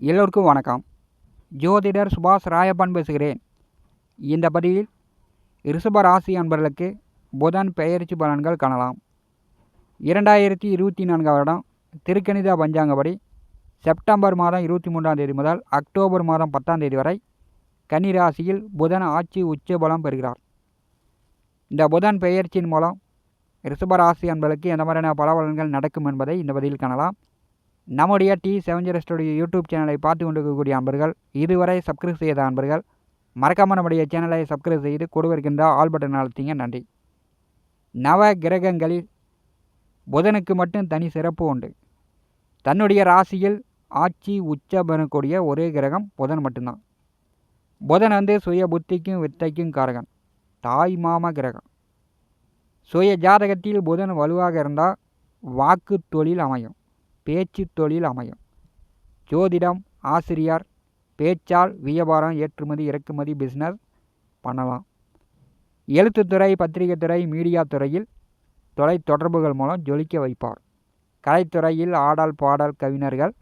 எல்லோருக்கும் வணக்கம். ஜோதிடர் சுபாஷ் ராயப்பன் பேசுகிறேன். இந்த பதிவில் ரிஷப ராசி அன்பர்களுக்கு புதன் பெயர்ச்சி பலன்கள் காணலாம். இரண்டாயிரத்தி இருபத்தி நான்கு வருடம் திருக்கணித பஞ்சாங்கப்படி செப்டம்பர் மாதம் இருபத்தி மூன்றாம் தேதி முதல் அக்டோபர் மாதம் பத்தாம் தேதி வரை கன்னிராசியில் புதன் ஆட்சி உச்ச பலம் பெறுகிறார். இந்த புதன் பெயர்ச்சியின் மூலம் ரிஷபராசி அன்பர்களுக்கு எந்த மாதிரியான பலபலன்கள் நடக்கும் என்பதை இந்த பதிவில் காணலாம். நம்முடைய டி செவன் யூடியூப் சேனலை பார்த்து கொண்டிருக்கக்கூடிய அன்பர்கள் இதுவரை சப்ஸ்கிரைப் செய்த அன்பர்கள் மறக்காமல் நம்முடைய சேனலை சப்ஸ்கிரைப் செய்து கொடுவிருக்கின்ற ஆல் பட்டன் அழுத்திங்க நன்றி. நவ கிரகங்களில் புதனுக்கு மட்டும் தனி சிறப்பு உண்டு. தன்னுடைய ராசியில் ஆட்சி உச்ச பெறக்கூடிய ஒரே கிரகம் புதன் மட்டும்தான். புதன் வந்து சுய புத்திக்கும் வித்தைக்கும் காரகன். தாய் மாம கிரகம். சுய ஜாதகத்தில் புதன் வலுவாக இருந்தால் வாக்கு தொழில் அமையும் பேச்சு தொழில் அமையும். ஜோதிடம் ஆசிரியர் பேச்சால் வியாபாரம் ஏற்றுமதி இறக்குமதி பிஸ்னஸ் பண்ணலாம். எழுத்துத்துறை பத்திரிகைத்துறை மீடியா துறையில் தொலைத்தொடர்புகள் மூலம் ஜொலிக்க வைப்பார். கலைத்துறையில் ஆடல் பாடல் கவிஞர்கள்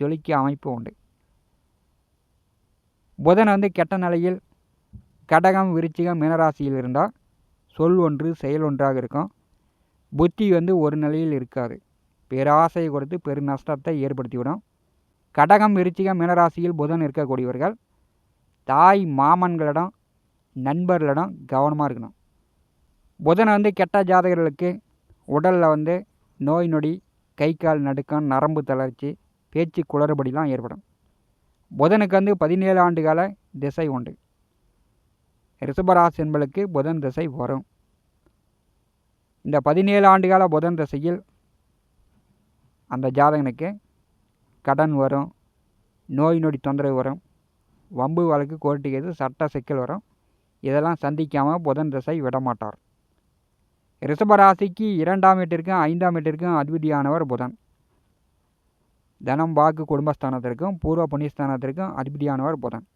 ஜொலிக்க அமைப்பு உண்டு. புதன் வந்து கெட்ட நிலையில் கடகம் விருச்சிகம் மீனராசியில் இருந்தால் சொல் ஒன்று செயல் ஒன்றாக இருக்கும். புத்தி வந்து ஒரு நிலையில் இருக்காது. பேராசையை கொடுத்து பெரு நஷ்டத்தை ஏற்படுத்திவிடும். கடகம் விருச்சிகம் மீனராசியில் புதன் இருக்கக்கூடியவர்கள் தாய் மாமன்களிடம் நண்பர்களிடம் கவனமாக இருக்கணும். புதன் வந்து கெட்ட ஜாதகர்களுக்கு உடலில் வந்து நோய் நொடி கை கால் நடுக்கம் நரம்பு தளர்ச்சி பேச்சு குளறுபடிலாம் ஏற்படும். புதனுக்கு வந்து பதினேழு ஆண்டு கால திசை உண்டு. ரிஷபராசி என்பளுக்கு புதன் திசை வரும். இந்த பதினேழு ஆண்டு கால புதன் திசையில் அந்த ஜாதகனுக்கு கடன் வரும் நோய் நொடி தொந்தரவு வரும் வம்பு வழக்கு கோர்ட்டு சட்ட சிக்கல் வரும். இதெல்லாம் சந்திக்காமல் புதன் திசை விடமாட்டார். ரிஷபராசிக்கு இரண்டாம் வீட்டிற்கும் ஐந்தாம் வீட்டிற்கும் அதிபதியானவர் புதன். தனம் வாக்கு குடும்பஸ்தானத்திற்கும் பூர்வ புண்ணியஸ்தானத்திற்கும் அதிபதியானவர் புதன்.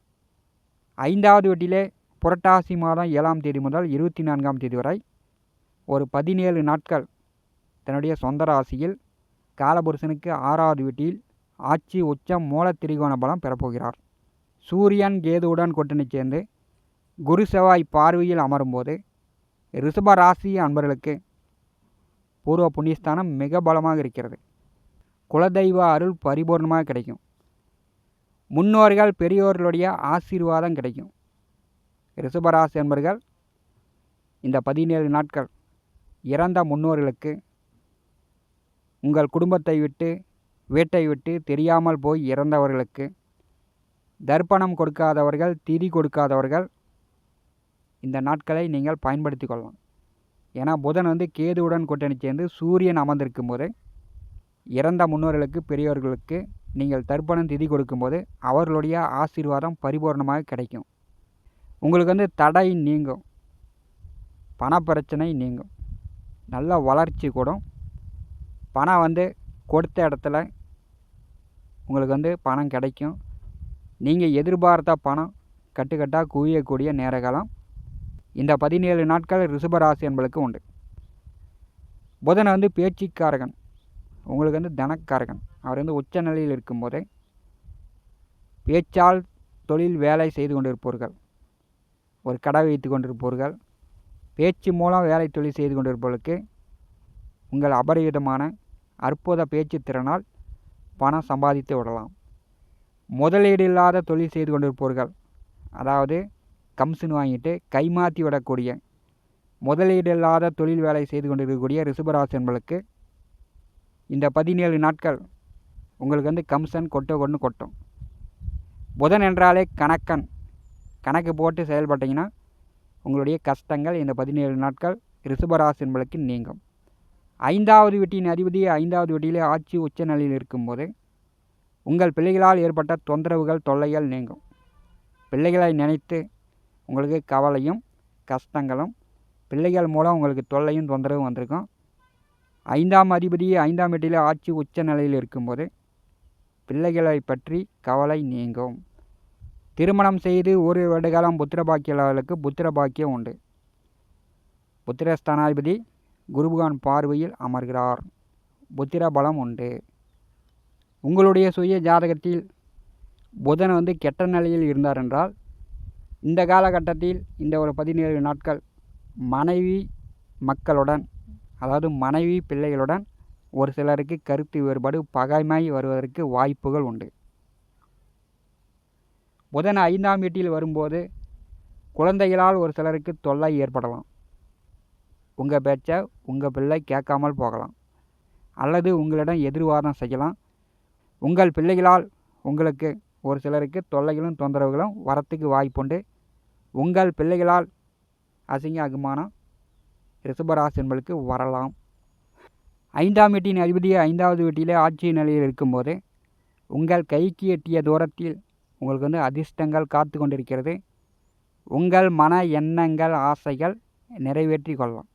ஐந்தாவது வீட்டிலே புரட்டாசி மாதம் ஏழாம் தேதி முதல் இருபத்தி நான்காம் தேதி வரை ஒரு பதினேழு நாட்கள் தன்னுடைய சொந்த ராசியில் காலபுருஷனுக்கு ஆறாவது வீட்டில் ஆட்சி உச்சம் மூல திரிகோண பலம் பெறப்போகிறார். சூரியன் கேதுவுடன் கூட்டணி சேர்ந்து குரு செவ்வாய் பார்வையில் அமரும்போது ரிஷப ராசி அன்பர்களுக்கு பூர்வ புண்ணியஸ்தானம் மிக பலமாக இருக்கிறது. குலதெய்வ அருள் பரிபூர்ணமாக கிடைக்கும். முன்னோர்கள் பெரியோர்களுடைய ஆசீர்வாதம் கிடைக்கும். ரிஷபராசி என்பர்கள் இந்த பதினேழு நாட்கள் இறந்த முன்னோர்களுக்கு உங்கள் குடும்பத்தை விட்டு வீட்டை விட்டு தெரியாமல் போய் இறந்தவர்களுக்கு தர்ப்பணம் கொடுக்காதவர்கள் திதி கொடுக்காதவர்கள் இந்த நாட்களை நீங்கள் பயன்படுத்தி கொள்ளலாம். ஏன்னா புதன் வந்து கேதுவுடன் கூட்டணி சேர்ந்து சூரியன் அமர்ந்திருக்கும் போது இறந்த முன்னோர்களுக்கு பெரியவர்களுக்கு நீங்கள் தர்ப்பணம் திதி கொடுக்கும்போது அவர்களுடைய ஆசீர்வாதம் பரிபூர்ணமாக கிடைக்கும். உங்களுக்கு வந்து தடை நீங்கும். பணப்பிரச்சனை நீங்கும். நல்ல வளர்ச்சி கூடும். பணம் வந்து கொடுத்த இடத்துல உங்களுக்கு வந்து பணம் கிடைக்கும். நீங்கள் எதிர்பார்த்த பணம் கட்டுக்கட்டாக குவியக்கூடிய நேரகாலம் இந்த பதினேழு நாட்கள் ரிஷபராசி என்பளுக்கு உண்டு. புதன் வந்து பேச்சுக்காரகன். உங்களுக்கு வந்து தனக்காரகன். அவர் வந்து உச்ச நிலையில் இருக்கும்போதே பேச்சால் தொழில் வேலை செய்து கொண்டிருப்பவர்கள். ஒரு கடை வைத்து கொண்டிருப்பவர்கள் பேச்சு மூலம் வேலை தொழில் செய்து கொண்டிருப்பவர்களுக்கு உங்கள் அபரிவிதமான அற்புத பேச்சு திறனால் பணம் சம்பாதித்து விடலாம். முதலீடு இல்லாத தொழில் செய்து கொண்டிருப்பவர்கள் அதாவது கம்சன் வாங்கிட்டு கைமாற்றி விடக்கூடிய முதலீடு இல்லாத தொழில் வேலை செய்து கொண்டிருக்கக்கூடிய ரிஷபராசி என்பளுக்கு இந்த பதினேழு நாட்கள் உங்களுக்கு வந்து கம்சன் கொட்ட கொண்டு கொட்டும். புதன் என்றாலே கணக்கன். கணக்கு போட்டு செயல்பட்டிங்கன்னா உங்களுடைய கஷ்டங்கள் இந்த பதினேழு நாட்கள் ரிஷபராசி என்பளுக்கு நீங்கும். ஐந்தாவது வீட்டின் அதிபதி ஐந்தாவது வீட்டிலே ஆட்சி உச்ச நிலையில் இருக்கும்போது உங்கள் பிள்ளைகளால் ஏற்பட்ட தொந்தரவுகள் தொல்லைகள் நீங்கும். பிள்ளைகளை நினைத்து உங்களுக்கு கவலையும் கஷ்டங்களும் பிள்ளைகள் மூலம் உங்களுக்கு தொல்லையும் தொந்தரவும் வந்திருக்கும். ஐந்தாம் அதிபதி ஐந்தாம் வீட்டிலே ஆட்சி உச்ச நிலையில் இருக்கும்போது பிள்ளைகளை பற்றி கவலை நீங்கும். திருமணம் செய்து ஒரு வருடகாலம் புத்திர பாக்கியர்களுக்கு புத்திர பாக்கியம் உண்டு. புத்திரஸ்தானாதிபதி குருபகான் பார்வையில் அமர்கிறார். புத்திர பலம் உண்டு. உங்களுடைய சுய ஜாதகத்தில் புதன் வந்து கெட்ட நிலையில் இருந்தார் என்றால் இந்த காலகட்டத்தில் இந்த ஒரு பதினேழு நாட்கள் மனைவி மக்களுடன் அதாவது மனைவி பிள்ளைகளுடன் ஒரு சிலருக்கு கருத்து வேறுபாடு பகைமை வருவதற்கு வாய்ப்புகள் உண்டு. புதன் ஐந்தாம் வீட்டில் வரும்போது குழந்தைகளால் ஒரு சிலருக்கு தொல்லை ஏற்படலாம். உங்கள் பேச்சை உங்கள் பிள்ளை கேட்காமல் போகலாம். அல்லது உங்களிடம் எதிர்வாதம் செய்யலாம். உங்கள் பிள்ளைகளால் உங்களுக்கு ஒரு சிலருக்கு தொல்லைகளும் தொந்தரவுகளும் வரத்துக்கு வாய்ப்புண்டு. உங்கள் பிள்ளைகளால் அசிங்க அகுமானம் ரிஷபராசி என்பதற்கு வரலாம். ஐந்தாம் வீட்டின் அதிபதி ஐந்தாவது வீட்டிலே ஆட்சி நிலையில் இருக்கும்போது உங்கள் கைக்கு எட்டிய தூரத்தில் உங்களுக்கு வந்து அதிர்ஷ்டங்கள் காத்து கொண்டிருக்கிறது. உங்கள் மன எண்ணங்கள் ஆசைகள் நிறைவேற்றி கொள்ளலாம்.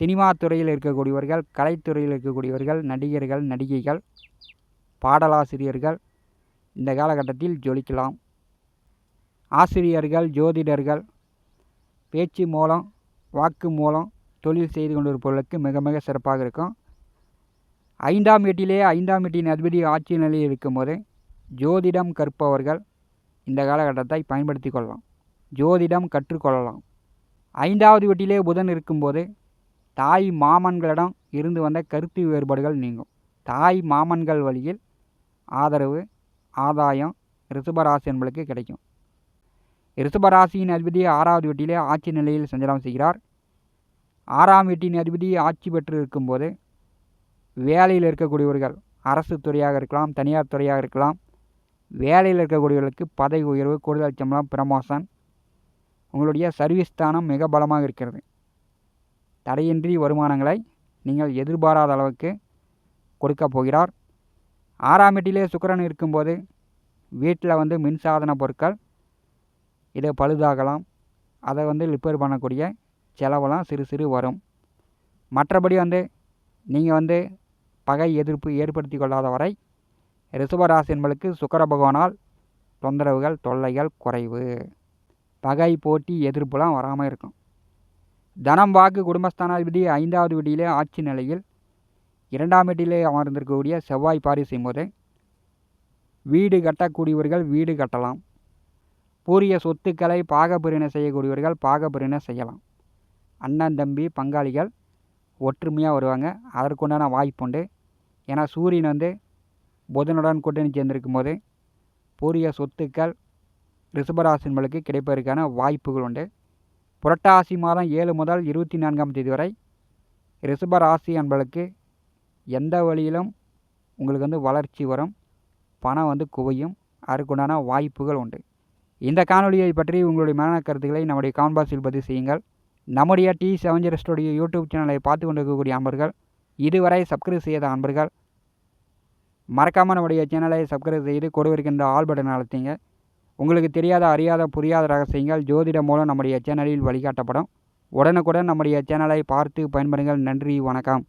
சினிமா துறையில் இருக்கக்கூடியவர்கள் கலைத்துறையில் இருக்கக்கூடியவர்கள் நடிகர்கள் நடிகைகள் பாடலாசிரியர்கள் இந்த காலகட்டத்தில் ஜொலிக்கலாம். ஆசிரியர்கள் ஜோதிடர்கள் பேச்சு மூலம் வாக்கு மூலம் தொழில் செய்து கொண்டிருப்பவர்களுக்கு மிக மிக சிறப்பாக இருக்கும். ஐந்தாம் வீட்டிலே ஐந்தாம் வீட்டின் அதிபதி ஆட்சி நிலையில் இருக்கும்போது ஜோதிடம் கற்பவர்கள் இந்த காலகட்டத்தை பயன்படுத்தி கொள்ளலாம். ஜோதிடம் கற்றுக்கொள்ளலாம் ஐந்தாவது வீட்டிலே புதன் இருக்கும்போது தாய் மாமன்களிடம் இருந்து வந்த கருத்து வேறுபாடுகள் நீங்கும். தாய் மாமன்கள் வழியில் ஆதரவு ஆதாயம் ரிஷபராசி என்பளுக்கு கிடைக்கும். ரிஷபராசியின் அதிபதி ஆறாவது வீட்டிலே ஆட்சி நிலையில் சஞ்சலம் செய்கிறார். ஆறாம் வீட்டின் அதிபதி ஆட்சி பெற்று இருக்கும்போது வேலையில் இருக்கக்கூடியவர்கள் அரசு துறையாக இருக்கலாம் தனியார் துறையாக இருக்கலாம் வேலையில் இருக்கக்கூடியவர்களுக்கு பதவி உயர்வு கூடுதல் சம்பளம் ப்ரமோஷன் உங்களுடைய சர்வீஸ் ஸ்தானம் மிக பலமாக இருக்கிறது. தடையின்றி வருமானங்களை நீங்கள் எதிர்பாராத அளவுக்கு கொடுக்க போகிறார். ஆறாம் வீட்டிலே சுக்கரன் இருக்கும்போது வீட்டில் வந்து மின்சாதன பொருட்கள் இதை பழுதாகலாம் அதை வந்து ரிப்பேர் பண்ணக்கூடிய செலவெல்லாம் சிறு சிறு வரும். மற்றபடி வந்து நீங்கள் வந்து பகை எதிர்ப்பு ஏற்படுத்தி கொள்ளாத வரை ரிஷபராசி என்பளுக்கு சுக்கர பகவானால் தொந்தரவுகள் தொல்லைகள் குறைவு. பகை போட்டி எதிர்ப்புலாம் வராமல் இருக்கும். தனம் வாக்கு குடும்பஸ்தானாதிபதி ஐந்தாவது வீட்டிலே ஆட்சி நிலையில் இரண்டாம் வீட்டிலே அமர்ந்திருக்கக்கூடிய செவ்வாய் பாரி செய்யும்போது வீடு கட்டக்கூடியவர்கள் வீடு கட்டலாம். பூரிய சொத்துக்களை பாகப்பிரிவினை செய்யக்கூடியவர்கள் பாகப்பிரிவினை செய்யலாம். அண்ணன் தம்பி பங்காளிகள் ஒற்றுமையாக வருவாங்க. அதற்குண்டான வாய்ப்புண்டு. ஏன்னா சூரியன் வந்து புதனுடன் கூட்டணி சேர்ந்திருக்கும் போது பூரிய சொத்துக்கள் ரிஷபராசின்களுக்கு கிடைப்பதற்கான வாய்ப்புகள் உண்டு. புரட்டாசி மாதம் ஏழு முதல் இருபத்தி நான்காம் தேதி வரை ரிஷபராசி என்பளுக்கு எந்த வழியிலும் உங்களுக்கு வந்து வளர்ச்சி வரும். பணம் வந்து குவையும். அதற்குண்டான வாய்ப்புகள் உண்டு. இந்த காணொலியை பற்றி உங்களுடைய மன கருத்துக்களை நம்முடைய கான்பாக்ஸில் பதிவு செய்யுங்கள். நம்முடைய T seven zero studio YouTube சேனலை பார்த்து கொண்டிருக்கக்கூடிய அன்பர்கள் இதுவரை சப்ஸ்கிரைப் செய்யாத அன்பர்கள் மறக்காமல் நம்முடைய சேனலை சப்ஸ்கிரைப் செய்து கொடுவிருக்கின்ற ஆல் பட்டன் அழுத்திங்க. உங்களுக்கு தெரியாத அறியாத புரியாத ரகசியங்கள் ஜோதிடம் மூலம் நம்முடைய சேனலில் வழிகாட்டப்படும். உடனுக்குடன் நம்முடைய சேனலை பார்த்து பயன்படுங்கள். நன்றி வணக்கம்.